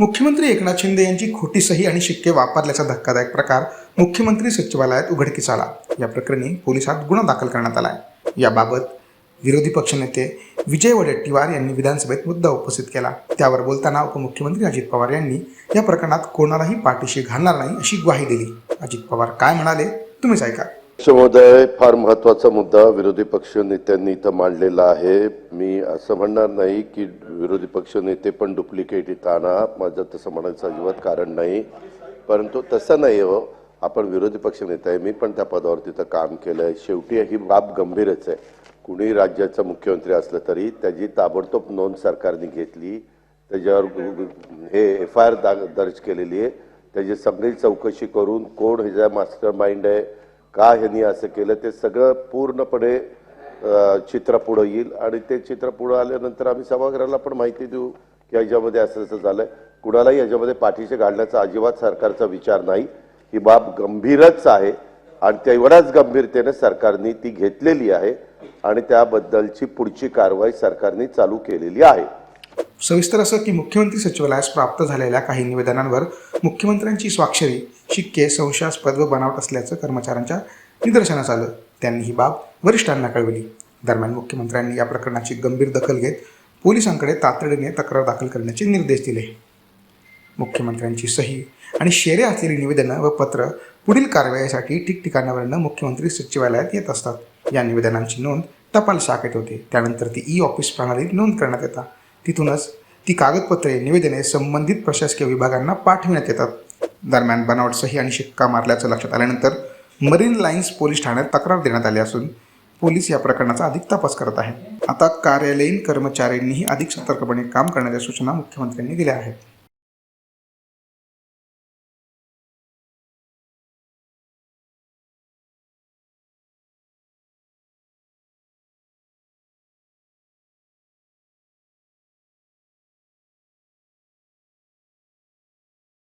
मुख्यमंत्री एकनाथ शिंदे यांची खोटी सही आणि शिक्के वापरल्याचा धक्कादायक प्रकार मुख्यमंत्री सचिवालयात उघडकीस आला. या प्रकरणी पोलिसात गुन्हा दाखल करण्यात आला आहे याबाबत विरोधी पक्षनेते विजय वडेट्टीवार यांनी विधानसभेत मुद्दा उपस्थित केला. त्यावर बोलताना उपमुख्यमंत्री अजित पवार यांनी या प्रकरणात कोणालाही पाठीशी घालणार नाही अशी ग्वाही दिली. अजित पवार काय म्हणाले तुम्हीच ऐका. महोदय फार महत्त्वाचा मुद्दा विरोधी पक्ष नेत्यांनी इथं मांडलेला आहे. मी असं म्हणणार नाही की विरोधी पक्ष नेते पण डुप्लिकेट येताना आणा माझं तसं म्हणायचं अजिबात कारण नाही. परंतु तसं नाही हो. आपण विरोधी पक्ष नेता आहे. मी पण त्या पदावर तिथं काम केलं आहे शेवटी ही बाब गंभीरच आहे. कुणी राज्याचा मुख्यमंत्री असलं तरी त्याची ताबडतोब नोंद सरकारने घेतली. त्याच्यावर हे एफ आय आर दर्ज केलेली आहे. त्याची सगळी चौकशी करून कोण ह्याचा मास्टर माइंड आहे का ह्यांनी असं केलं ते सगळं पूर्णपणे चित्र पुढं येईल. आणि ते चित्र पुढं आल्यानंतर आम्ही सभागृहाला पण माहिती देऊ की याच्यामध्ये असं असं झालंय. कुणालाही याच्यामध्ये पाठीशी घालण्याचा अजिबात सरकारचा विचार नाही. ही बाब गंभीरच आहे. आणि तेवढ्याच गंभीरतेने सरकारने ती घेतलेली आहे. आणि त्याबद्दलची पुढची कारवाई सरकारने चालू केलेली आहे. सविस्तर असं की मुख्यमंत्री सचिवालयास प्राप्त झालेल्या काही निवेदनांवर मुख्यमंत्र्यांची स्वाक्षरी शिक्के संशयास्पद व बनावट असल्याचं कर्मचाऱ्यांच्या निदर्शनास आलं. त्यांनी ही बाब वरिष्ठांना कळवली. दरम्यान मुख्यमंत्र्यांनी या प्रकरणाची गंभीर दखल घेत पोलिसांकडे तातडीने तक्रार दाखल करण्याचे निर्देश दिले. मुख्यमंत्र्यांची सही आणि शेरे असलेली निवेदनं व पत्र पुढील कारवाईसाठी ठिकठिकाणावरनं मुख्यमंत्री सचिवालयात येत असतात. या निवेदनांची नोंद टपाल शाखेत होते. त्यानंतर ती ई ऑफिस प्रणालीत नोंद करण्यात येतात तिथूनच ती कागदपत्रे निवेदने संबंधित प्रशासकीय विभागांना पाठविण्यात येतात. दरम्यान बनावट सही आणि शिक्का मारल्याचं लक्षात आल्यानंतर मरीन लाईन्स पोलीस ठाण्यात तक्रार देण्यात आली असून पोलीस या प्रकरणाचा अधिक तपास करत आहेत. आता कार्यालयीन कर्मचाऱ्यांनीही अधिक सतर्कपणे काम करण्याच्या सूचना मुख्यमंत्र्यांनी दिल्या आहेत.